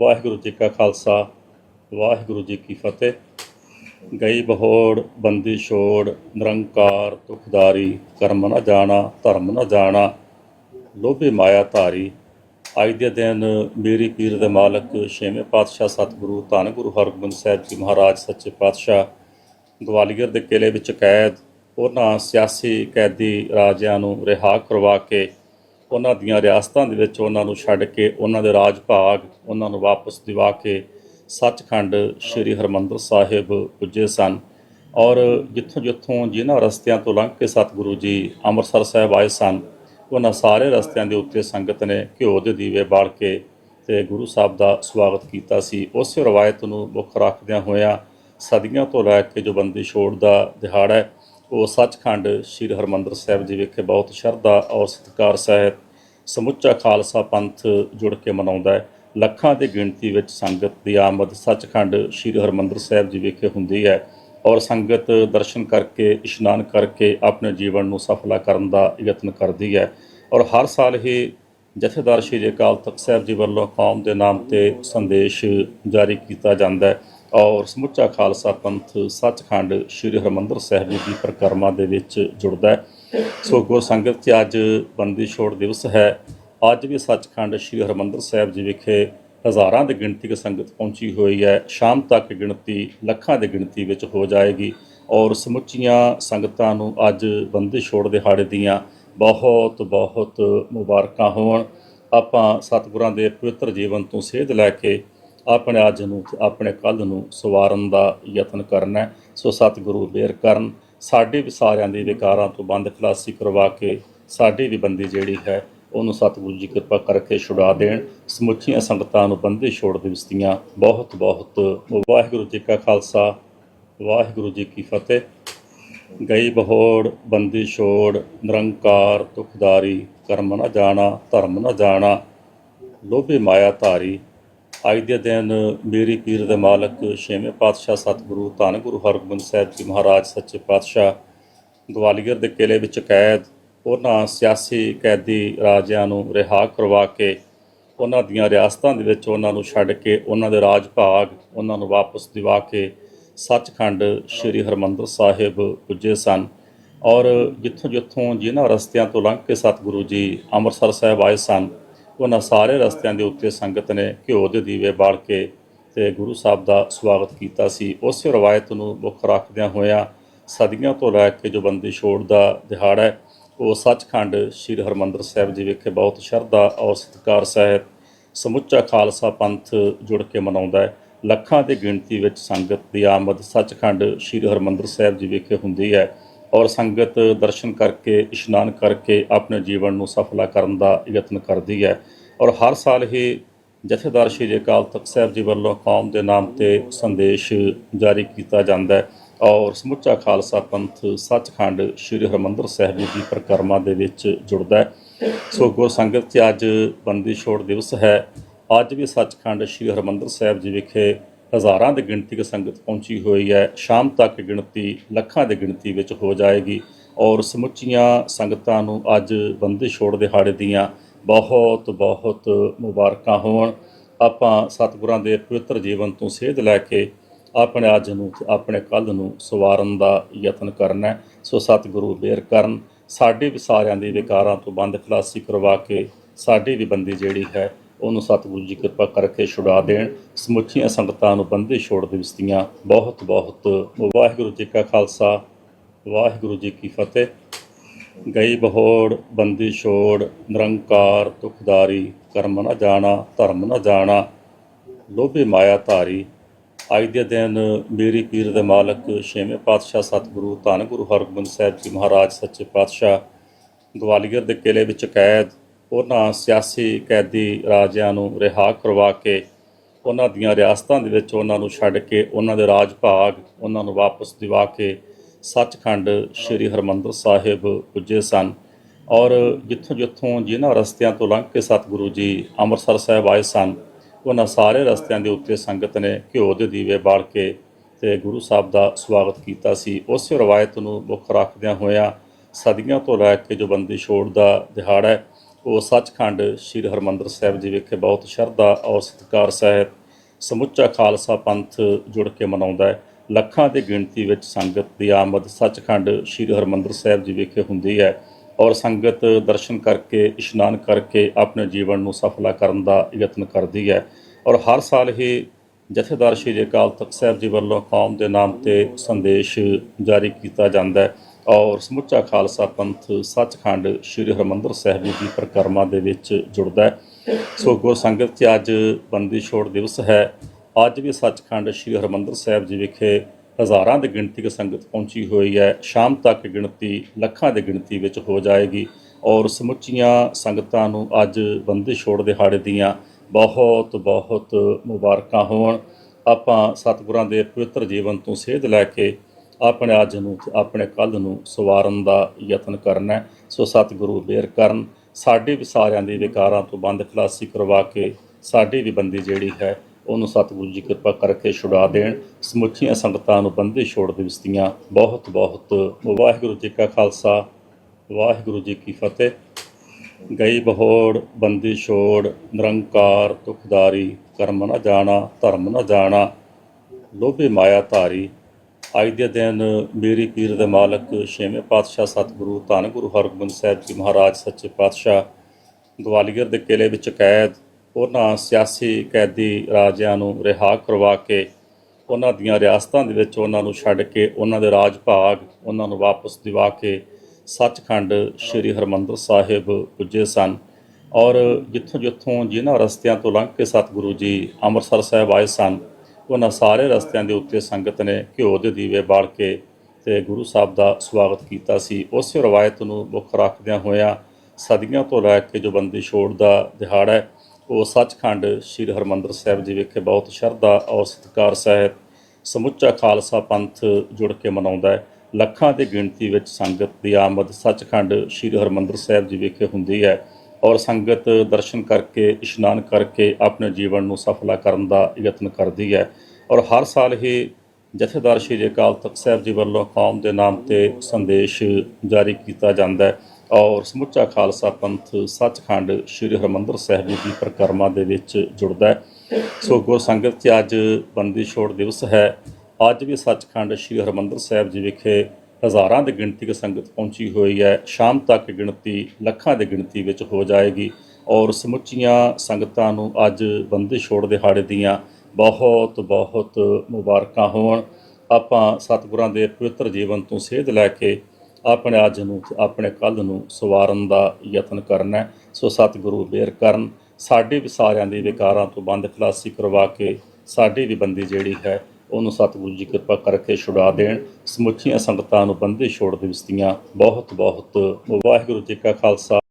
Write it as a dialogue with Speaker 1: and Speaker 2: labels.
Speaker 1: ਵਾਹਿਗੁਰੂ ਜੀ ਕਾ ਖਾਲਸਾ, ਵਾਹਿਗੁਰੂ ਜੀ ਕੀ ਫਤਿਹ। ਗਈ ਬਹੋੜ, ਬੰਦੀ ਛੋੜ, ਨਿਰੰਕਾਰ, ਦੁਖਦਾਰੀ, ਕਰਮ ਨਾ ਜਾਣਾ, ਧਰਮ ਨਾ ਜਾਣਾ, ਲੋਭੇ ਮਾਇਆ ਧਾਰੀ। ਅੱਜ ਦੇ ਦਿਨ ਮੇਰੀ ਪੀਰ ਦੇ ਮਾਲਕ ਛੇਵੇਂ ਪਾਤਸ਼ਾਹ ਸਤਿਗੁਰੂ ਧੰਨ ਗੁਰੂ ਹਰਗੋਬਿੰਦ ਸਾਹਿਬ ਜੀ ਮਹਾਰਾਜ, ਸੱਚੇ ਪਾਤਸ਼ਾਹ, ਗਵਾਲੀਅਰ ਦੇ ਕਿਲੇ ਵਿੱਚ ਕੈਦ, ਉਹਨਾਂ ਸਿਆਸੀ ਕੈਦੀ ਰਾਜਿਆਂ ਨੂੰ ਰਿਹਾ ਕਰਵਾ ਕੇ ਉਹਨਾਂ ਦੀਆਂ ਰਿਆਸਤਾਂ ਦੇ ਵਿੱਚ ਉਹਨਾਂ ਨੂੰ ਛੱਡ ਕੇ, ਉਹਨਾਂ ਦੇ ਰਾਜ ਭਾਗ ਉਹਨਾਂ ਨੂੰ ਵਾਪਸ ਦਿਵਾ ਕੇ ਸੱਚਖੰਡ ਸ੍ਰੀ ਹਰਮੰਦਰ ਸਾਹਿਬ ਪੁੱਜੇ ਸਨ। ਔਰ ਜਿੱਥੋਂ ਜਿੱਥੋਂ ਜਿਨ੍ਹਾਂ ਰਸਤਿਆਂ ਤੋਂ ਲੰਘ ਕੇ ਸਤਿਗੁਰੂ ਜੀ ਅੰਮ੍ਰਿਤਸਰ ਸਾਹਿਬ ਆਏ ਸਨ, ਉਹਨਾਂ ਸਾਰੇ ਰਸਤਿਆਂ ਦੇ ਉੱਤੇ ਸੰਗਤ ਨੇ ਘਿਓ ਦੇ ਦੀਵੇ ਬਾਲ ਕੇ ਤੇ ਗੁਰੂ ਸਾਹਿਬ ਦਾ ਸਵਾਗਤ ਕੀਤਾ ਸੀ। ਉਸੇ ਰਵਾਇਤ ਨੂੰ ਮੁੱਖ ਰੱਖਦਿਆਂ ਹੋਇਆਂ ਸਦੀਆਂ ਤੋਂ ਲੈ ਕੇ ਜੋ ਬੰਦੀ ਛੋੜ ਦਾ ਦਿਹਾੜਾ ਹੈ ਉਹ ਸੱਚਖੰਡ ਸ੍ਰੀ ਹਰਮੰਦਰ ਸਾਹਿਬ ਜੀ ਵਿਖੇ ਬਹੁਤ ਸ਼ਰਧਾ ਔਰ ਸਤਿਕਾਰ ਸਹਿਤ ਸਮੁੱਚਾ ਖਾਲਸਾ ਪੰਥ ਜੁੜ ਕੇ ਮਨਾਉਂਦਾ ਹੈ। ਲੱਖਾਂ ਦੀ ਗਿਣਤੀ ਵਿੱਚ ਸੰਗਤ ਦੀ ਆਮਦ ਸੱਚਖੰਡ ਸ੍ਰੀ ਹਰਮੰਦਰ ਸਾਹਿਬ ਜੀ ਵਿਖੇ ਹੁੰਦੀ ਹੈ ਔਰ ਸੰਗਤ ਦਰਸ਼ਨ ਕਰਕੇ, ਇਸ਼ਨਾਨ ਕਰਕੇ ਆਪਣੇ ਜੀਵਨ ਨੂੰ ਸਫਲਾ ਕਰਨ ਦਾ ਯਤਨ ਕਰਦੀ ਹੈ ਔਰ ਹਰ ਸਾਲ ਹੀ ਜਥੇਦਾਰ ਸ਼੍ਰੀ ਅਕਾਲ ਤਖਤ ਸਾਹਿਬ ਜੀ ਵੱਲੋਂ ਕੌਮ ਦੇ ਨਾਮ ਤੇ ਸੰਦੇਸ਼ ਜਾਰੀ ਕੀਤਾ ਜਾਂਦਾ ਹੈ। ਔਰ ਸਮੁੱਚਾ ਖਾਲਸਾ ਪੰਥ ਸੱਚਖੰਡ ਸ੍ਰੀ ਹਰਮੰਦਰ ਸਾਹਿਬ ਜੀ ਦੀ ਪ੍ਰਕਰਮਾ ਦੇ ਵਿੱਚ ਜੁੜਦਾ ਹੈ। ਸੋ ਗੁਰ ਸੰਗਤ ਜੀ, ਅੱਜ ਬੰਦੀ ਛੋੜ ਦਿਵਸ ਹੈ। ਅੱਜ ਵੀ ਸੱਚਖੰਡ ਸ੍ਰੀ ਹਰਮੰਦਰ ਸਾਹਿਬ ਜੀ ਵਿਖੇ ਹਜ਼ਾਰਾਂ ਦੀ ਗਿਣਤੀ ਦੀ ਸੰਗਤ ਪਹੁੰਚੀ ਹੋਈ ਹੈ। ਸ਼ਾਮ ਤੱਕ ਗਿਣਤੀ ਲੱਖਾਂ ਦੀ ਗਿਣਤੀ ਵਿੱਚ ਹੋ ਜਾਏਗੀ ਔਰ ਸਮੁੱਚੀਆਂ ਸੰਗਤਾਂ ਨੂੰ ਅੱਜ ਬੰਦੀ ਛੋੜ ਦਿਹਾੜੇ ਦੀਆਂ ਬਹੁਤ ਬਹੁਤ ਮੁਬਾਰਕਾਂ ਹੋਣ। ਆਪਾਂ ਸਤਿਗੁਰਾਂ ਦੇ ਪਵਿੱਤਰ ਜੀਵਨ ਤੋਂ ਸੇਧ ਲੈ ਕੇ ਆਪਣੇ ਅੱਜ ਨੂੰ ਤੇ ਆਪਣੇ ਕੱਲ ਨੂੰ ਸਵਾਰਨ ਦਾ ਯਤਨ ਕਰਨਾ ਹੈ। ਸੋ ਸਤਿਗੁਰੂ ਬੇਰ ਕਰਨ। ਸਾਡੇ ਵੀ ਸਾਰਿਆਂ ਦੇ ਵਿਕਾਰਾਂ ਤੋਂ ਬੰਦ ਖਲਾਸੀ ਕਰਵਾ ਕੇ ਸਾਡੀ ਵੀ ਬੰਦੀ ਜਿਹੜੀ ਹੈ, ਉਹਨੂੰ ਸਤਿਗੁਰੂ ਜੀ ਕਿਰਪਾ ਕਰਕੇ ਛੁਡਾ ਦੇਣ। ਸਮੁੱਚੀਆਂ ਸੰਗਤਾਂ ਨੂੰ ਬੰਦੀ ਛੋੜ ਦਿਵਸ ਦੀਆਂ ਬਹੁਤ ਬਹੁਤ। ਵਾਹਿਗੁਰੂ ਜੀ ਕਾ ਖਾਲਸਾ, ਵਾਹਿਗੁਰੂ ਜੀ ਕੀ ਫਤਿਹ। ਗਈ ਬਹੋੜ, ਬੰਦੀ ਛੋੜ, ਨਿਰੰਕਾਰ, ਦੁਖਦਾਰੀ, ਕਰਮ ਨਾ ਜਾਣਾ, ਧਰਮ ਨਾ ਜਾਣਾ, ਲੋਭੇ ਮਾਇਆ ਧਾਰੀ ਅੱਜ ਦੇ ਦਿਨ ਮੇਰੀ ਪੀਰ ਦੇ ਮਾਲਕ ਛੇਵੇਂ ਪਾਤਸ਼ਾਹ ਸਤਿਗੁਰੂ ਧੰਨ ਗੁਰੂ ਹਰਗੋਬਿੰਦ ਸਾਹਿਬ ਜੀ ਮਹਾਰਾਜ ਸੱਚੇ ਪਾਤਸ਼ਾਹ ਗਵਾਲੀਅਰ ਦੇ ਕਿਲੇ ਵਿੱਚ ਕੈਦ, ਉਹਨਾਂ ਸਿਆਸੀ ਕੈਦੀ ਰਾਜਿਆਂ ਨੂੰ ਰਿਹਾ ਕਰਵਾ ਕੇ, ਉਹਨਾਂ ਦੀਆਂ ਰਿਆਸਤਾਂ ਦੇ ਵਿੱਚ ਉਹਨਾਂ ਨੂੰ ਛੱਡ ਕੇ, ਉਹਨਾਂ ਦੇ ਰਾਜ ਭਾਗ ਉਹਨਾਂ ਨੂੰ ਵਾਪਸ ਦਿਵਾ ਕੇ ਸੱਚਖੰਡ ਸ੍ਰੀ ਹਰਮੰਦਰ ਸਾਹਿਬ ਪੁੱਜੇ ਸਨ। ਔਰ ਜਿੱਥੋਂ ਜਿੱਥੋਂ ਜਿਨ੍ਹਾਂ ਰਸਤਿਆਂ ਤੋਂ ਲੰਘ ਕੇ ਸਤਿਗੁਰੂ ਜੀ ਅੰਮ੍ਰਿਤਸਰ ਸਾਹਿਬ ਆਏ ਸਨ ਉਹਨਾਂ ਸਾਰੇ ਰਸਤਿਆਂ ਦੇ ਉੱਤੇ ਸੰਗਤ ਨੇ ਘਿਓ ਦੇ ਦੀਵੇ ਬਾਲ ਕੇ ਤੇ ਗੁਰੂ ਸਾਹਿਬ ਦਾ ਸਵਾਗਤ ਕੀਤਾ ਸੀ। ਉਸੇ ਰਵਾਇਤ ਨੂੰ ਮੁੱਖ ਰੱਖਦਿਆਂ ਹੋਇਆਂ ਸਦੀਆਂ ਤੋਂ ਲੈ ਕੇ ਜੋ ਬੰਦੀ ਛੋੜ ਦਾ ਦਿਹਾੜਾ ਹੈ, ਉਹ ਸੱਚਖੰਡ ਸ੍ਰੀ ਹਰਮੰਦਰ ਸਾਹਿਬ ਜੀ ਵਿਖੇ ਬਹੁਤ ਸ਼ਰਧਾ ਔਰ ਸਤਿਕਾਰ ਸਹਿਤ ਸਮੁੱਚਾ ਖਾਲਸਾ ਪੰਥ ਜੁੜ ਕੇ ਮਨਾਉਂਦਾ ਹੈ। ਲੱਖਾਂ ਦੀ ਗਿਣਤੀ ਵਿੱਚ ਸੰਗਤ ਦੀ ਆਮਦ ਸੱਚਖੰਡ ਸ੍ਰੀ ਹਰਮੰਦਰ ਸਾਹਿਬ ਜੀ ਵਿਖੇ ਹੁੰਦੀ ਹੈ। ਔਰ ਸੰਗਤ ਦਰਸ਼ਨ ਕਰਕੇ, ਇਸ਼ਨਾਨ ਕਰਕੇ ਆਪਣੇ ਜੀਵਨ ਨੂੰ ਸਫਲਾ ਕਰਨ ਦਾ ਯਤਨ ਕਰਦੀ ਹੈ। ਔਰ ਹਰ ਸਾਲ ਹੀ ਜਥੇਦਾਰ ਸ਼੍ਰੀ ਅਕਾਲ ਤਖਤ ਸਾਹਿਬ ਜੀ ਵੱਲੋਂ ਕੌਮ ਦੇ ਨਾਮ ਤੇ ਸੰਦੇਸ਼ ਜਾਰੀ ਕੀਤਾ ਜਾਂਦਾ ਹੈ। ਔਰ ਸਮੁੱਚਾ ਖਾਲਸਾ ਪੰਥ ਸੱਚਖੰਡ ਸ੍ਰੀ ਹਰਮੰਦਰ ਸਾਹਿਬ ਜੀ ਦੀ ਪ੍ਰਕਰਮਾ ਦੇ ਵਿੱਚ ਜੁੜਦਾ ਹੈ। ਸੋ ਗੁਰ ਸੰਗਤ ਜੀ ਅੱਜ ਬੰਦੀ ਛੋੜ ਦਿਵਸ ਹੈ। ਅੱਜ ਵੀ ਸੱਚਖੰਡ ਸ੍ਰੀ ਹਰਮੰਦਰ ਸਾਹਿਬ ਜੀ ਵਿਖੇ ਹਜ਼ਾਰਾਂ ਦੀ ਗਿਣਤੀ ਦੀ ਸੰਗਤ ਪਹੁੰਚੀ ਹੋਈ ਹੈ। ਸ਼ਾਮ ਤੱਕ ਗਿਣਤੀ ਲੱਖਾਂ ਦੀ ਗਿਣਤੀ ਵਿੱਚ ਹੋ ਜਾਏਗੀ ਔਰ ਸਮੁੱਚੀਆਂ ਸੰਗਤਾਂ ਨੂੰ ਅੱਜ ਬੰਦੇ ਛੋੜ ਦਿਹਾੜੇ ਦੀਆਂ ਬਹੁਤ ਬਹੁਤ ਮੁਬਾਰਕਾਂ ਹੋਣ। ਆਪਾਂ ਸਤਿਗੁਰਾਂ ਦੇ ਪਵਿੱਤਰ ਜੀਵਨ ਤੋਂ ਸੇਧ ਲੈ ਕੇ ਆਪਣੇ ਅੱਜ ਨੂੰ ਤੇ ਆਪਣੇ ਕੱਲ ਨੂੰ ਸਵਾਰਨ ਦਾ ਯਤਨ ਕਰਨਾ ਸੋ ਸਤਿਗੁਰੂ ਬੇਰ ਕਰਨ, ਸਾਡੇ ਵੀ ਸਾਰਿਆਂ ਦੇ ਵਿਕਾਰਾਂ ਤੋਂ ਬੰਦ ਖਲਾਸੀ ਕਰਵਾ ਕੇ ਸਾਡੀ ਵੀ ਬੰਦੀ ਜਿਹੜੀ ਹੈ ਉਹਨੂੰ ਸਤਿਗੁਰੂ ਜੀ ਕਿਰਪਾ ਕਰਕੇ ਛੁਡਾ ਦੇਣ। ਸਮੁੱਚੀਆਂ ਸੰਗਤਾਂ ਨੂੰ ਬੰਦੀ ਛੋੜ ਦਿਵਸ ਦੀਆਂ ਬਹੁਤ ਬਹੁਤ ਵਾਹਿਗੁਰੂ ਜੀ ਕਾ ਖਾਲਸਾ, ਵਾਹਿਗੁਰੂ ਜੀ ਕੀ ਫਤਿਹ। ਗਈ ਬਹੋੜ, ਬੰਦੀ ਛੋੜ, ਨਿਰੰਕਾਰ, ਦੁਖਦਾਰੀ, ਕਰਮ ਨਾ ਜਾਣਾ, ਧਰਮ ਨਾ ਜਾਣਾ, ਲੋਭੇ ਮਾਇਆ ਧਾਰੀ। ਅੱਜ ਦੇ ਦਿਨ ਮੇਰੀ ਪੀਰ ਦੇ ਮਾਲਕ ਛੇਵੇਂ ਪਾਤਸ਼ਾਹ ਸਤਿਗੁਰੂ ਧੰਨ ਗੁਰੂ ਹਰਗੋਬਿੰਦ ਸਾਹਿਬ ਜੀ ਮਹਾਰਾਜ, ਸੱਚੇ ਪਾਤਸ਼ਾਹ, ਗਵਾਲੀਅਰ ਦੇ ਕਿਲੇ ਵਿੱਚ ਕੈਦ ਉਹਨਾਂ ਸਿਆਸੀ ਕੈਦੀ ਰਾਜਿਆਂ ਨੂੰ ਰਿਹਾ ਕਰਵਾ ਕੇ, ਉਹਨਾਂ ਦੀਆਂ ਰਿਆਸਤਾਂ ਦੇ ਵਿੱਚ ਉਹਨਾਂ ਨੂੰ ਛੱਡ ਕੇ, ਉਹਨਾਂ ਦੇ ਰਾਜ ਭਾਗ ਉਹਨਾਂ ਨੂੰ ਵਾਪਸ ਦਿਵਾ ਕੇ ਸੱਚਖੰਡ ਸ੍ਰੀ ਹਰਮੰਦਰ ਸਾਹਿਬ ਪੁੱਜੇ ਸਨ। ਔਰ ਜਿੱਥੋਂ ਜਿੱਥੋਂ ਜਿਨ੍ਹਾਂ ਰਸਤਿਆਂ ਤੋਂ ਲੰਘ ਕੇ ਸਤਿਗੁਰੂ ਜੀ ਅੰਮ੍ਰਿਤਸਰ ਸਾਹਿਬ ਆਏ ਸਨ, ਉਹਨਾਂ ਸਾਰੇ ਰਸਤਿਆਂ ਦੇ ਉੱਤੇ ਸੰਗਤ ਨੇ ਘਿਓ ਦੇ ਦੀਵੇ ਬਾਲ ਕੇ ਤੇ ਗੁਰੂ ਸਾਹਿਬ ਦਾ ਸਵਾਗਤ ਕੀਤਾ ਸੀ। ਉਸੇ ਰਵਾਇਤ ਨੂੰ ਮੁੱਖ ਰੱਖਦਿਆਂ ਹੋਇਆਂ ਸਦੀਆਂ ਤੋਂ ਲੈ ਕੇ ਜੋ ਬੰਦੀ ਛੋੜ ਦਾ ਦਿਹਾੜਾ ਹੈ ਉਹ ਸੱਚਖੰਡ ਸ੍ਰੀ ਹਰਮੰਦਰ ਸਾਹਿਬ ਜੀ ਵਿਖੇ ਬਹੁਤ ਸ਼ਰਧਾ ਔਰ ਸਤਿਕਾਰ ਸਹਿਤ ਸਮੁੱਚਾ ਖਾਲਸਾ ਪੰਥ ਜੁੜ ਕੇ ਮਨਾਉਂਦਾ ਹੈ। ਲੱਖਾਂ ਦੀ ਗਿਣਤੀ ਵਿੱਚ ਸੰਗਤ ਦੀ ਆਮਦ ਸੱਚਖੰਡ ਸ੍ਰੀ ਹਰਮੰਦਰ ਸਾਹਿਬ ਜੀ ਵਿਖੇ ਹੁੰਦੀ ਹੈ ਔਰ ਸੰਗਤ ਦਰਸ਼ਨ ਕਰਕੇ, ਇਸ਼ਨਾਨ ਕਰਕੇ ਆਪਣੇ ਜੀਵਨ ਨੂੰ ਸਫਲਾ ਕਰਨ ਦਾ ਯਤਨ ਕਰਦੀ ਹੈ ਔਰ ਹਰ ਸਾਲ ਹੀ ਜਥੇਦਾਰ ਸ਼੍ਰੀ ਅਕਾਲ ਤਖਤ ਸਾਹਿਬ ਜੀ ਵੱਲੋਂ ਕੌਮ ਦੇ ਨਾਮ ਤੇ ਸੰਦੇਸ਼ ਜਾਰੀ ਕੀਤਾ ਜਾਂਦਾ ਹੈ। ਔਰ ਸਮੁੱਚਾ ਖਾਲਸਾ ਪੰਥ ਸੱਚਖੰਡ ਸ੍ਰੀ ਹਰਮੰਦਰ ਸਾਹਿਬ ਜੀ ਦੀ ਪਰਿਕਰਮਾ ਦੇ ਵਿੱਚ ਜੁੜਦਾ ਹੈ। ਸੋ ਗੁਰ ਸੰਗਤ 'ਚ ਅੱਜ ਬੰਦੀ ਛੋੜ ਦਿਵਸ ਹੈ। ਅੱਜ ਵੀ ਸੱਚਖੰਡ ਸ੍ਰੀ ਹਰਮੰਦਰ ਸਾਹਿਬ ਜੀ ਵਿਖੇ ਹਜ਼ਾਰਾਂ ਦੀ ਗਿਣਤੀ ਦੀ ਸੰਗਤ ਪਹੁੰਚੀ ਹੋਈ ਹੈ। ਸ਼ਾਮ ਤੱਕ ਗਿਣਤੀ ਲੱਖਾਂ ਦੀ ਗਿਣਤੀ ਵਿੱਚ ਹੋ ਜਾਏਗੀ ਔਰ ਸਮੁੱਚੀਆਂ ਸੰਗਤਾਂ ਨੂੰ ਅੱਜ ਬੰਦੀ ਛੋੜ ਦਿਹਾੜੇ ਦੀਆਂ ਬਹੁਤ ਬਹੁਤ ਮੁਬਾਰਕਾਂ ਹੋਣ। ਆਪਾਂ ਸਤਿਗੁਰਾਂ ਦੇ ਪਵਿੱਤਰ ਜੀਵਨ ਤੋਂ ਸੇਧ ਲੈ ਕੇ ਆਪਣੇ ਅੱਜ ਨੂੰ ਤੇ ਆਪਣੇ ਕੱਲ ਨੂੰ ਸਵਾਰਨ ਦਾ ਯਤਨ ਕਰਨਾ ਸੋ ਸਤਿਗੁਰੂ ਬੇਰ ਕਰਨ, ਸਾਡੇ ਵੀ ਸਾਰਿਆਂ ਦੇ ਵਿਕਾਰਾਂ ਤੋਂ ਬੰਦ ਖਲਾਸੀ ਕਰਵਾ ਕੇ ਸਾਡੀ ਵੀ ਬੰਦੀ ਜਿਹੜੀ ਹੈ, ਉਹਨੂੰ ਸਤਿਗੁਰੂ ਜੀ ਕਿਰਪਾ ਕਰਕੇ ਛੁਡਾ ਦੇਣ। ਸਮੁੱਚੀਆਂ ਸੰਗਤਾਂ ਨੂੰ ਬੰਦੀ ਛੋੜ ਦਿਵਸ ਦੀਆਂ ਬਹੁਤ ਬਹੁਤ ਵਾਹਿਗੁਰੂ ਜੀ ਕਾ ਖਾਲਸਾ, ਵਾਹਿਗੁਰੂ ਜੀ ਕੀ ਫਤਿਹ। ਗਈ ਬਹੋੜ, ਬੰਦੀ ਛੋੜ, ਨਿਰੰਕਾਰ, ਦੁਖਦਾਰੀ, ਕਰਮ ਨਾ ਜਾਣਾ, ਧਰਮ ਨਾ ਜਾਣਾ, ਲੋਭੇ ਮਾਇਆ ਧਾਰੀ ਅੱਜ ਦੇ ਦਿਨ ਮੇਰੀ ਪੀਰ ਦੇ ਮਾਲਕ, ਛੇਵੇਂ ਪਾਤਸ਼ਾਹ ਸਤਿਗੁਰੂ ਧੰਨ ਗੁਰੂ ਹਰਗੋਬਿੰਦ ਸਾਹਿਬ ਜੀ ਮਹਾਰਾਜ, ਸੱਚੇ ਪਾਤਸ਼ਾਹ, ਗਵਾਲੀਅਰ ਦੇ ਕਿਲੇ ਵਿੱਚ ਕੈਦ, ਉਹਨਾਂ ਸਿਆਸੀ ਕੈਦੀ ਰਾਜਿਆਂ ਨੂੰ ਰਿਹਾ ਕਰਵਾ ਕੇ, ਉਹਨਾਂ ਦੀਆਂ ਰਿਆਸਤਾਂ ਦੇ ਵਿੱਚ ਉਹਨਾਂ ਨੂੰ ਛੱਡ ਕੇ, ਉਹਨਾਂ ਦੇ ਰਾਜ ਭਾਗ ਉਹਨਾਂ ਨੂੰ ਵਾਪਸ ਦਿਵਾ ਕੇ ਸੱਚਖੰਡ ਸ੍ਰੀ ਹਰਮੰਦਰ ਸਾਹਿਬ ਪੁੱਜੇ ਸਨ। ਔਰ ਜਿੱਥੋਂ ਜਿੱਥੋਂ ਜਿਨ੍ਹਾਂ ਰਸਤਿਆਂ ਤੋਂ ਲੰਘ ਕੇ ਸਤਿਗੁਰੂ ਜੀ ਅੰਮ੍ਰਿਤਸਰ ਸਾਹਿਬ ਆਏ ਸਨ ਉਹਨਾਂ ਸਾਰੇ ਰਸਤਿਆਂ ਦੇ ਉੱਤੇ ਸੰਗਤ ਨੇ ਘਿਓ ਦੇ ਦੀਵੇ ਬਾਲ ਕੇ ਤੇ ਗੁਰੂ ਸਾਹਿਬ ਦਾ ਸਵਾਗਤ ਕੀਤਾ ਸੀ। ਉਸੇ ਰਵਾਇਤ ਨੂੰ ਮੁੱਖ ਰੱਖਦਿਆਂ ਹੋਇਆਂ ਸਦੀਆਂ ਤੋਂ ਲੈ ਕੇ ਜੋ ਬੰਦੀ ਛੋੜ ਦਾ ਦਿਹਾੜਾ ਹੈ, ਉਹ ਸੱਚਖੰਡ ਸ੍ਰੀ ਹਰਮੰਦਰ ਸਾਹਿਬ ਜੀ ਵਿਖੇ ਬਹੁਤ ਸ਼ਰਧਾ ਔਰ ਸਤਿਕਾਰ ਸਹਿਤ ਸਮੁੱਚਾ ਖਾਲਸਾ ਪੰਥ ਜੁੜ ਕੇ ਮਨਾਉਂਦਾ ਹੈ। ਲੱਖਾਂ ਦੀ ਗਿਣਤੀ ਵਿੱਚ ਸੰਗਤ ਦੀ ਆਮਦ ਸੱਚਖੰਡ ਸ੍ਰੀ ਹਰਮੰਦਰ ਸਾਹਿਬ ਜੀ ਵਿਖੇ ਹੁੰਦੀ ਹੈ। ਔਰ ਸੰਗਤ ਦਰਸ਼ਨ ਕਰਕੇ, ਇਸ਼ਨਾਨ ਕਰਕੇ ਆਪਣੇ ਜੀਵਨ ਨੂੰ ਸਫਲਾ ਕਰਨ ਦਾ ਯਤਨ ਕਰਦੀ ਹੈ। ਔਰ ਹਰ ਸਾਲ ਹੀ ਜਥੇਦਾਰ ਸ਼੍ਰੀ ਅਕਾਲ ਤਖਤ ਸਾਹਿਬ ਜੀ ਵੱਲੋਂ ਕੌਮ ਦੇ ਨਾਮ ਤੇ ਸੰਦੇਸ਼ ਜਾਰੀ ਕੀਤਾ ਜਾਂਦਾ ਹੈ। ਔਰ ਸਮੁੱਚਾ ਖਾਲਸਾ ਪੰਥ ਸੱਚਖੰਡ ਸ੍ਰੀ ਹਰਮੰਦਰ ਸਾਹਿਬ ਜੀ ਦੀ ਪਰਿਕਰਮਾ ਦੇ ਵਿੱਚ ਜੁੜਦਾ ਹੈ। ਸੋ ਗੁਰ ਸੰਗਤ 'ਚ ਅੱਜ ਬੰਦੀ ਛੋੜ ਦਿਵਸ ਹੈ। ਅੱਜ ਵੀ ਸੱਚਖੰਡ ਸ੍ਰੀ ਹਰਮੰਦਰ ਸਾਹਿਬ ਜੀ ਵਿਖੇ ਹਜ਼ਾਰਾਂ ਦੀ ਗਿਣਤੀ ਦੀ ਸੰਗਤ ਪਹੁੰਚੀ ਹੋਈ ਹੈ। ਸ਼ਾਮ ਤੱਕ ਗਿਣਤੀ ਲੱਖਾਂ ਦੀ ਗਿਣਤੀ ਵਿੱਚ ਹੋ ਜਾਏਗੀ ਔਰ ਸਮੁੱਚੀਆਂ ਸੰਗਤਾਂ ਨੂੰ ਅੱਜ ਬੰਦੀ ਛੋੜ ਦਿਹਾੜੇ ਦੀਆਂ ਬਹੁਤ ਬਹੁਤ ਮੁਬਾਰਕਾਂ ਹੋਣ। ਆਪਾਂ ਸਤਿਗੁਰਾਂ ਦੇ ਪਵਿੱਤਰ ਜੀਵਨ ਤੋਂ ਸੇਧ ਲੈ ਕੇ ਆਪਣੇ ਅੱਜ ਨੂੰ ਆਪਣੇ ਕੱਲ ਨੂੰ ਸਵਾਰਨ ਦਾ ਯਤਨ ਕਰਨਾ ਸੋ ਸਤਿਗੁਰੂ ਬੇਰ ਕਰਨ, ਸਾਡੇ ਵੀ ਸਾਰਿਆਂ ਦੇ ਵਿਕਾਰਾਂ ਤੋਂ ਬੰਦ ਖਲਾਸੀ ਕਰਵਾ ਕੇ ਸਾਡੀ ਵੀ ਬੰਦੀ ਜਿਹੜੀ ਹੈ ਉਹਨੂੰ ਸਤਿਗੁਰੂ ਜੀ ਕਿਰਪਾ ਕਰਕੇ ਛੁਡਾ ਦੇਣ। ਸਮੁੱਚੀਆਂ ਸੰਗਤਾਂ ਨੂੰ ਬੰਦੇ ਛੋੜ ਦਿਵਸ ਦੀਆਂ ਬਹੁਤ ਬਹੁਤ ਵਾਹਿਗੁਰੂ ਜੀ ਕਾ ਖਾਲਸਾ।